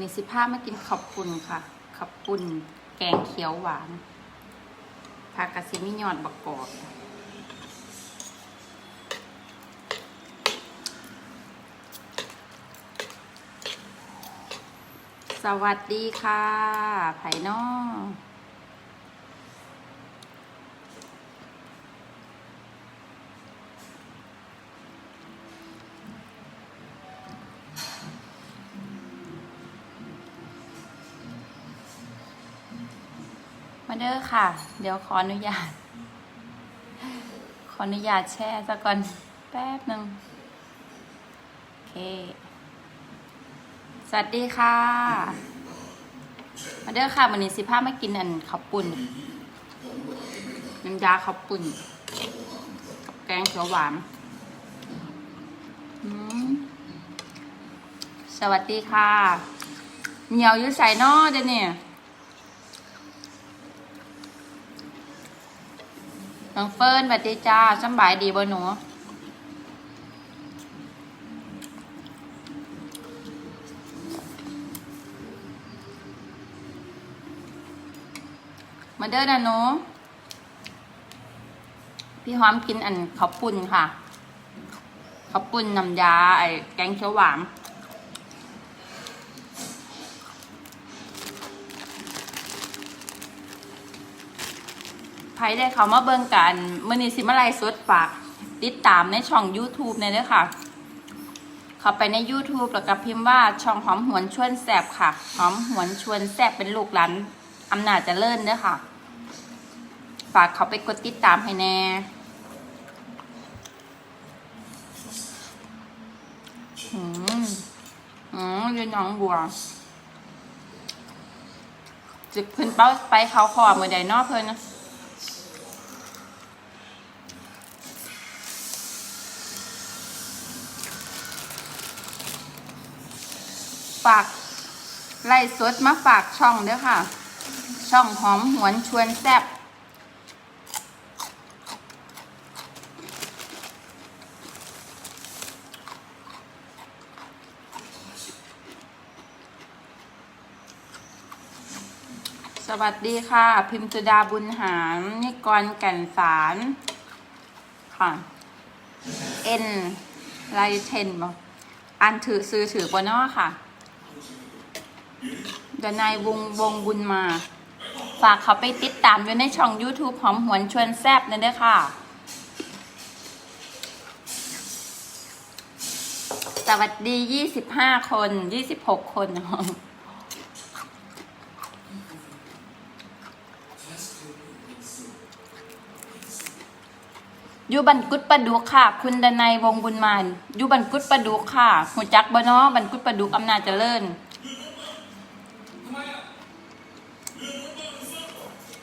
นี่สิภามากินขับปุ่นค่ะขับปุ่นแกงเขียวหวานผักกะสิมิยอดบักกอบสวัสดีค่ะ ไผ่นอ มาเด้อค่ะ เดี๋ยวขออนุญาต ขออนุญาตแช่ซะก่อนแป๊บหนึ่งโอเค สวัสดีค่ะ มาเด้อค่ะวันนี้สิพามากินอันข้าวปุ่นน้ำยาข้าวปุ่น กับแกงเขียวหวานสวัสดีค่ะ เหนียวยู่ใส่นอเดี๋ยวนี้ น้องเฟิร์นสวัสดีจ้าสบายดีบ่หนูมาเด้อนะหนูพี่หอมกินอันข้าวปุ่นค่ะข้าวปุ่นน้ำยาไอ้แกงเขียวหวาน ไผได้เขามาเบิ่งกันมือนี้สิมาไลสดฝาก ติดตามในช่อง YouTube เนี่ยเด้อค่ะ เข้าไปใน YouTube แล้วก็พิมพ์ว่าช่องหอมหวนชวนแสบค่ะ หอมหวนชวนแสบเป็นลูกหลานอำนาจเจริญเด้อค่ะ ฝากเขาไปกดติดตามให้แน่อืมอืมยืนหนองบัวจึกเพิ่นเป้าไปเขาขอมือใดนอเพิ่นนะ ฝากไล่สดมาฝากช่องเด้อค่ะ ช่องหอมหวนชวนแซ่บสวัสดีค่ะ พิมพ์สุดาบุญหารนิกรแก่นสารค่ะเอ็นไลเทนบอกอันถือซื้อถือบนนอค่ะ เดนาย วงวงบุญมา ฝากเขาไปติดตามอยู่ในช่อง YouTube หอมหวนชวนแซบนั่นเด้อค่ะ สวัสดี 25 คน 26 คน อยูบันกุดประดุกค่ะ คุณดนัยวงบุญมานอยูบันกุดประดุกค่ะหูจักบเนาะบันกุดประดุกอำนาจเจริญ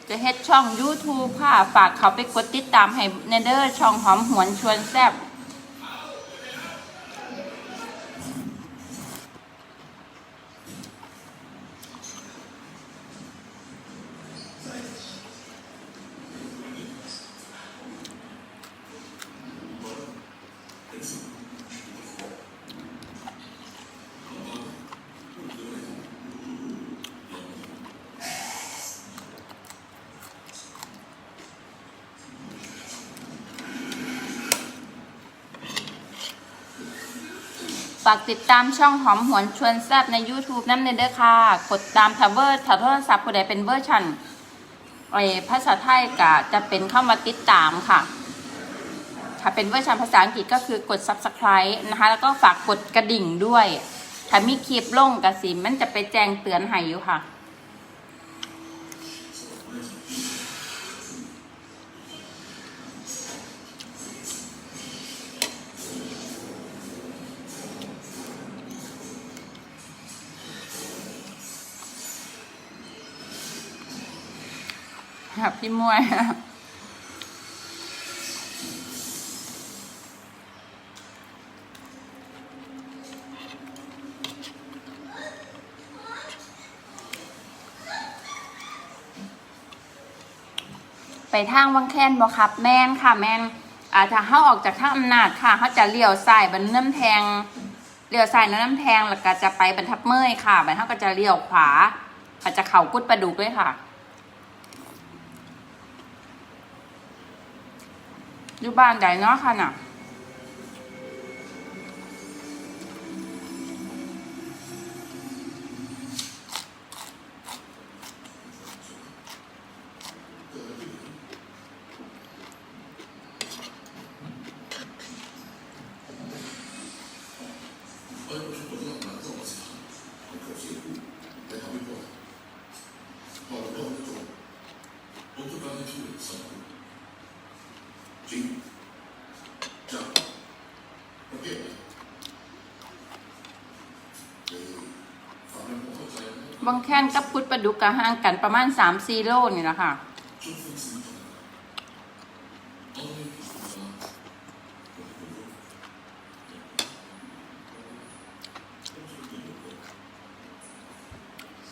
จะเฮ็ดช่อง YouTube ค่ะ ฝากเขาไปกดติดตามให้เนเดอร์ช่องหอมหวนชวนแซ่บ ฝากติดตามช่องหอมหวนชวนแซ่บใน YouTube นั่นเนเดอค่ะ กดตามทาเวอร์ถ้าโทรศัพท์ผู้ใดเป็นเวอร์ชันไอภาษาไทยก็จะเป็นเข้ามาติดตามค่ะ ถ้าเป็นเวอร์ชันภาษาอังกฤษก็คือกด subscribe นะคะ แล้วก็ฝากกดกระดิ่งด้วย ถ้ามีคลิปลงกระสิมันจะไปแจ้งเตือนให้อยู่ค่ะ ค่ะพี่มวยไปทางวังแค้นบ่ครับ แม่นค่ะ แม่นอาถ้าเข้าออกจากทางอำนาจค่ะเขาจะเลี้ยวซ้ายบันน้ำแทงเลี้ยวซ้ายน้ำแพงแล้วก็จะไปบรรทับเมยค่ะบรรทับก็จะเลี้ยวขวาก็จะเข่ากุดประดุกเลยค่ะ อยู่บ้านใดเนาะค่ะน่ะ บางแค้นกับพุทธประดุกก็ห่างกันประมาณ3 4โลนี่แหละค่ะ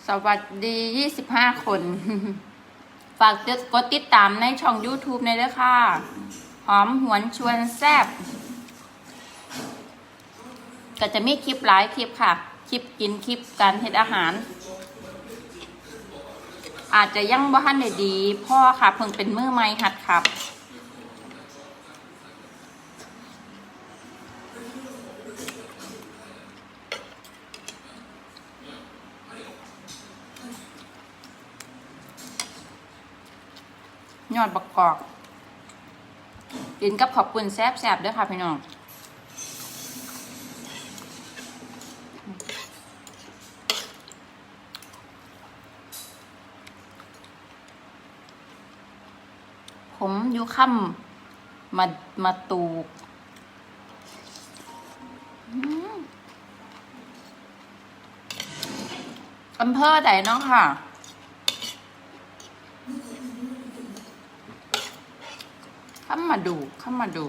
สวัสดี 25 คน ฝากกดติดตามในช่อง YouTube ในเด้อค่ะ หอมหวนชวนแซบก็จะมีคลิปหลายคลิปค่ะ คลิปกินคลิปการเฮ็ดอาหาร อาจจะยังบ่ทันได้ดีพ่อค่ะเพิ่งเป็นมือใหม่หัดครับยอดบักกอกกินกับขอบคุณแซ่บๆด้วยค่ะพี่น้อง ผมอยู่ ค่ำมามาตูกอำเภอไหนเนาะค่ะ ข้ามาดูข้ามาดู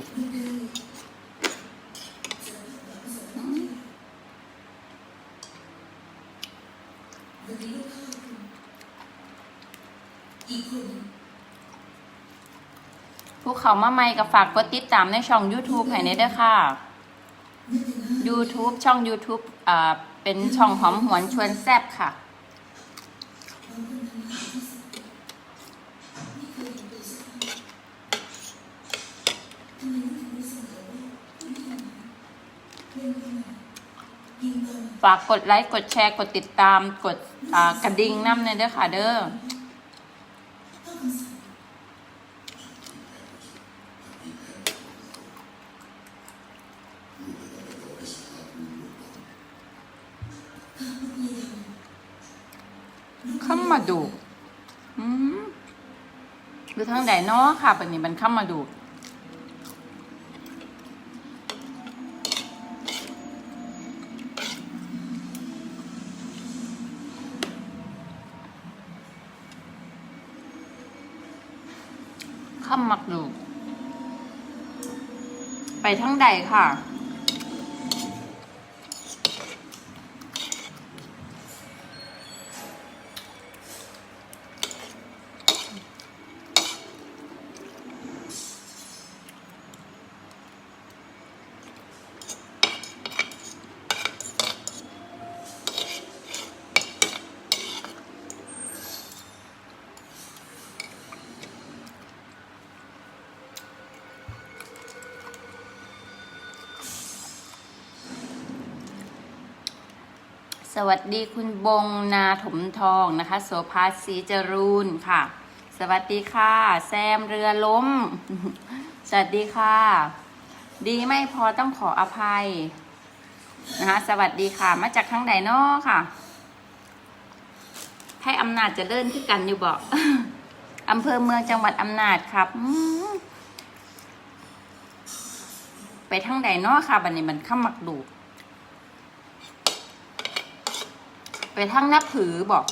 ผู้เขามาใหม่กับฝากกดติดตามในช่อง YouTube ให้ในเด้อค่ะ YouTube ช่อง YouTube อ่าเป็นช่องหอมหวนชวนแซบค่ะ ฝากกดไลค์ กดแชร์ กดติดตาม กดอ่ากระดิ่งน้ำในเด้อค่ะเด้อ ข้ามาดูอืมหรือทางไหนเนาะค่ะปันนี้มันเข้ามาดูข้ามมักดู ไปทั้งใดค่ะ สวัสดีคุณบงนาถมทองนะคะ โสภาสีจรูนค่ะ สวัสดีค่ะ แซมเรือล้ม สวัสดีค่ะ ดีไม่พอต้องขออภัยนะคะสวัสดีค่ะ มาจากทั้งใดนอค่ะให้อำนาจจะเดินที่กันอยู่บอกอำเภอเมืองจังหวัดอำนาจครับไปทั้งใดนอค่ะบันนี้มันข้ามักดู ไปทั้งนับถือบอก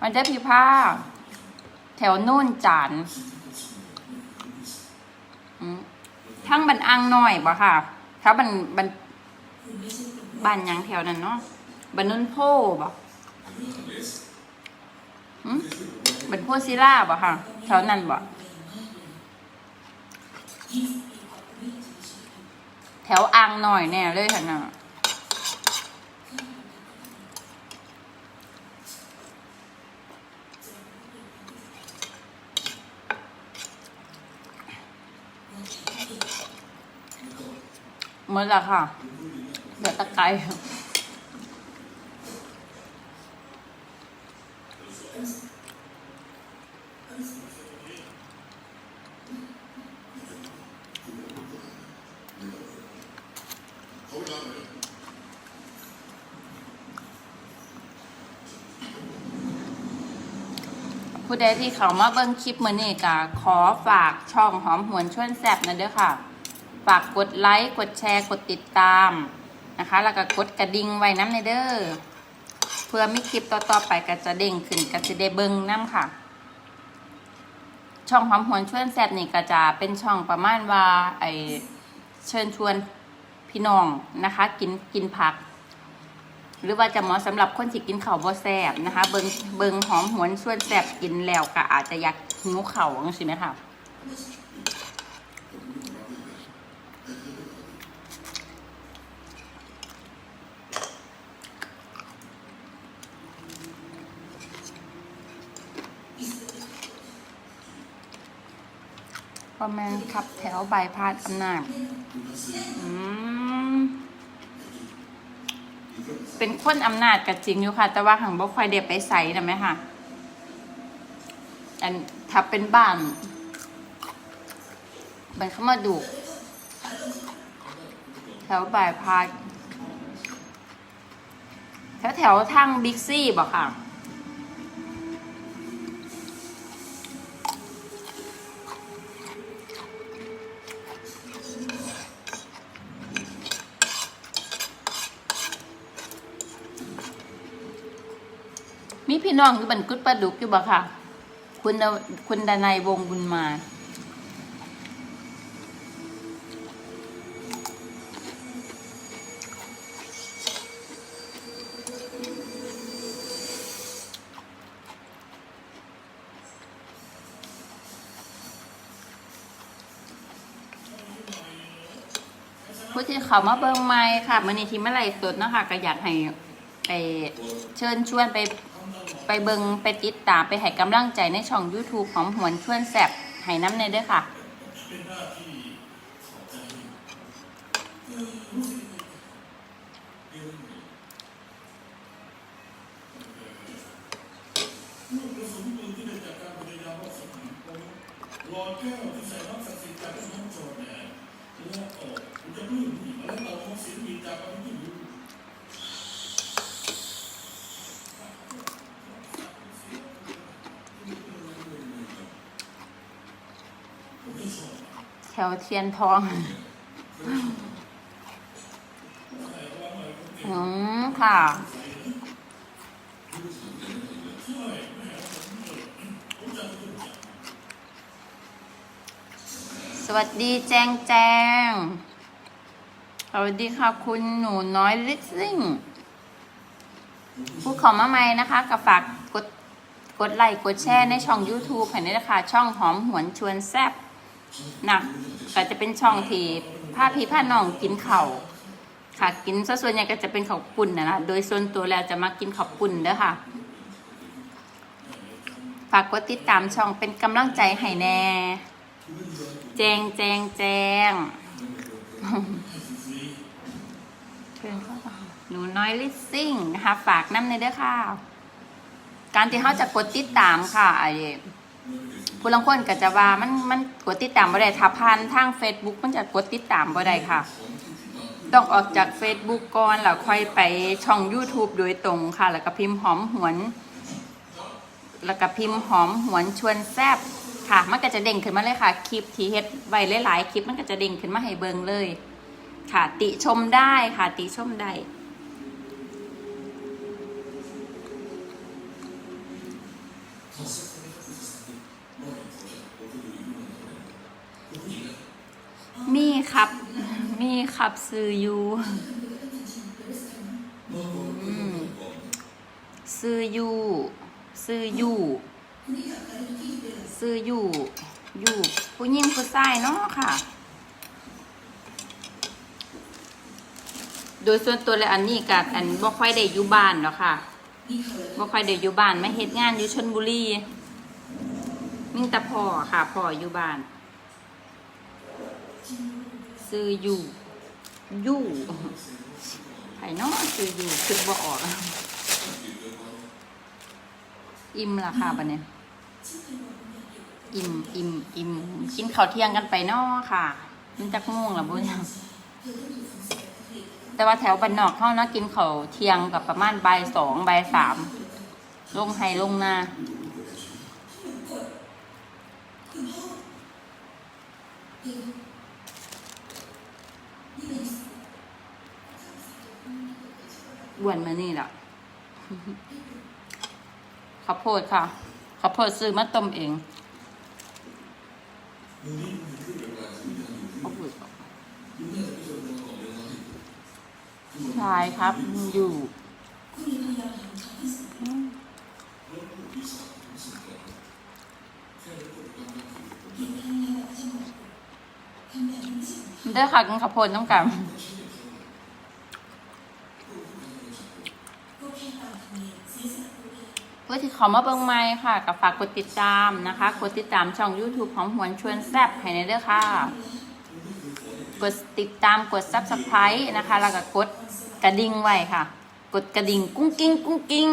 มันได้พิผ้า แถวนู่นจานทั้งบันอังหน่อยบ่ค่ะ ถ้าบันบันบ้านยังแถวนั้นเนาะบันนุนโพบ่อืมบันโพซิล่าบ่ค่ะ แถวนั้นบ่ แถวอ่างหน่อยแน่เลยค่ะน่ะหมือนละค่ะ เดี๋ยวตะไคร้ ผู้ใดที่เขามาเบิ่งคลิปมือนี้ก็ขอฝากช่องหอมหวนชวนแซบนะเด้อค่ะ ฝากกดไลค์ กดแชร์ กดติดตามนะคะ แล้วก็กดกระดิ่งไว้น้ำในเด้อ เพื่อมีคลิปต่อๆไปก็จะเด้งขึ้นก็จะได้เบิ่งน้ำค่ะ ช่องหอมหวนชวนแซบนี่ก็จะเป็นช่องประมาณว่าไอเชิญชวน พี่น้องนะคะ กินกินผัก หรือว่าจะเหมาะสำหรับคนที่กินข้าวบ่แซ่บนะคะ เบิงเบิงหอมหวนชวนแซ่บกินแล้วก็อาจจะอยากหิวเข่าวใช่ไหมคะประมาณขับแถวใบายพาดอำนาจอืม เป็นคนอำนาจกับจริงอยู่ค่ะ แต่ว่าหังบ่ค่อยเดบไปใส่นะไหมค่ะ อันถ้าเป็นบ้านมันเข้ามาดูแถวบ่ายพายแถวแถวทางบิ๊กซี่บอกค่ะ น้องอยู่บันกุดปลาดุกอยู่บ่ค่ะ คุณคุณดานัยวงบุญมาผู้ที่เขามาเบิ่งไม้ค่ะมันนี้ที่เมาไล่สดเนาะค่ะก็อยากให้ไปเชิญชวนไป ไปเบิงไปติดตามไปให้กำลังใจในช่อง YouTube ของหวนชวนแสบให้น้ำในเด้วยค่ะรอ ถวเทียนทอง อืม ค่ะ สวัสดีแจงแจง สวัสดีค่ะคุณหนูน้อยลิซซิ่งผู้ขอมาใหม่นะคะกับฝากกดกดไลค์กดแชร์ในช่อง YouTube แผ่นนี้นะคะช่องหอมหวนชวนแซ่บ นะก็จะเป็นช่องที่ผ้าพีผ้าน้องกินเข่าค่ะ กินซะส่วนใหญ่ก็จะเป็นข้าวปุ่นนะนะโดยส่วนตัวแล้วจะมากินข้าวปุ่นเด้อค่ะฝากกดติดตามช่องเป็นกำลังใจให้แน่ แจงแจงแจงเชิญเข้ามาหนูน้อยลิสซิ่งนะคะฝากน้ำในเด้อค่ะ การที่เขาจะกดติดตามค่ะไอ้ ผู้ลังคนก็จะว่ามันมันกดติดตามบ่ได้ถ้าผ่านทาง Facebook มันจะกดติดตามบ่ได้ค่ะ ต้องออกจาก Facebook ก่อนแล้วค่อยไปช่อง YouTube โดยตรงค่ะ แล้วก็พิมพ์หอมหวน แล้วก็พิมพ์หอมหวนชวนแซบค่ะ มันก็จะเด้งขึ้นมาเลยค่ะ คลิปที่เฮ็ดไว้หลายๆคลิปมันก็จะเด้งขึ้นมาให้เบิงเลย ค่ะ ติชมได้ค่ะ ติชมได้มี ครับ มีครับซื้ออยู่ซื้ออยู่ซื้ออยู่ซื้ออยู่อยู่ผู้ยิ่งผู้ชายเนาะค่ะ โดยส่วนตัวเลยอันนี้กับอันบ่ค่อยได้อยู่บ้านเนาะค่ะบ่ค่อยได้อยู่บ้านมาเฮ็ดงานอยู่ชนบุรีมิ่งแต่พ่อค่ะพ่ออยู่บ้าน ซื้ออยู่อยู่ไผ่นอซื้ออยู่คือบ่ออก อิ่มละค่ะบัดนี้อิ่มอิ่มอิ่มกินข้าวเที่ยงกันไปเนอค่ะ มันจักม่วงละบุญแต่ว่าแถวบ้านนอกเขานะกินข้าวเที่ยงกับประมาณบ่ายสองบ่ายสามลงไฮลงนาอ้ วนมานี่แหละข้าวโพดค่ะข้าวโพดซื้อมาต้มเองข้าวโพดใช่ครับอยู่อืมเด้อค่ะกินข้าวโพดน้ำกัน เพื่อมาเบิ่งไม้ค่ะกับฝากกดติดตามนะคะ กดติดตามช่อง YouTube ของหวนชวนแซบให้ในเด้อค่ะ กดติดตามกด Subscribe นะคะ แล้วก็กดกระดิ่งไว้ค่ะ กดกระดิ่งกุ้งกิ้งกุ้งกิ้ง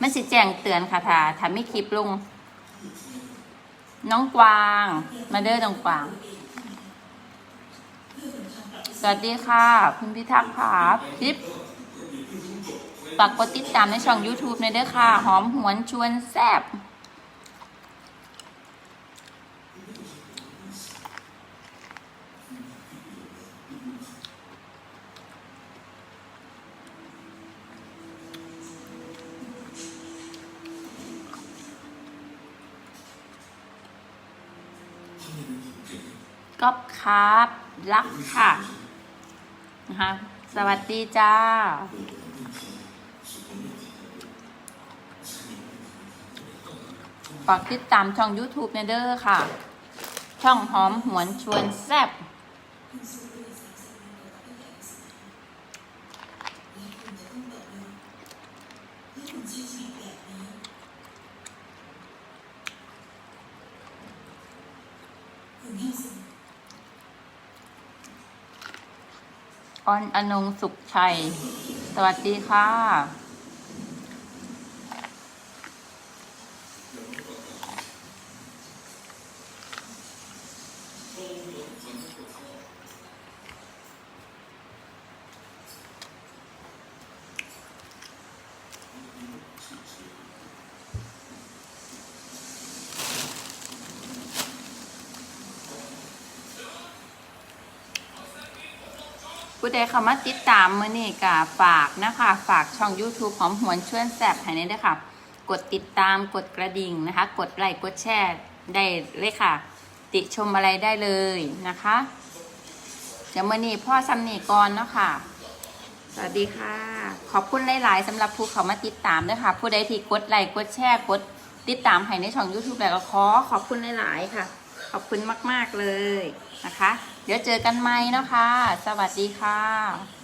มันสิแจ้งเตือนค่ะถ้าถ้าไม่คลิปลง น้องกวาง มาเด้อน้องกวาง สวัสดีค่ะ คุณพิทักษ์ค่ะคลิป ฝากกดติดตามในช่อง YouTube ในเด้อค่ะ หอมหวนชวนแซบก๊อบครับ รักค่ะ นะคะ สวัสดีจ้าากติดตามช่อง YouTube ในเด้อค่ะ ช่องหอมหวนชวนแซบออนอนงสุขชัย สวัสดีค่ะ ผู้ใดเข้ามาติดตามมือนี่กะฝากนะคะ ฝากช่อง YouTube ของหวนชวนแสบให้นี่ด้วยค่ะ กดติดตามกดกระดิ่งนะคะ กดไลค์กดแชร์ได้เลยค่ะ ติชมอะไรได้เลยนะคะเดี๋ยวมือนี้พ่อซัมนี่ก่อนเนาะค่ะ สวัสดีค่ะ ขอบคุณหลาย ๆสำหรับผู้เข้ามาติดตามด้วยค่ะ ผู้ใดที่กดไลค์กดแชร์กดติดตามให้ในช่อง YouTube แล้วก็ขอขอบคุณหลาย ๆ ค่ะ ขอบคุณมาก ๆ เลยนะคะ เดี๋ยวเจอกันใหม่นะคะ สวัสดีค่ะ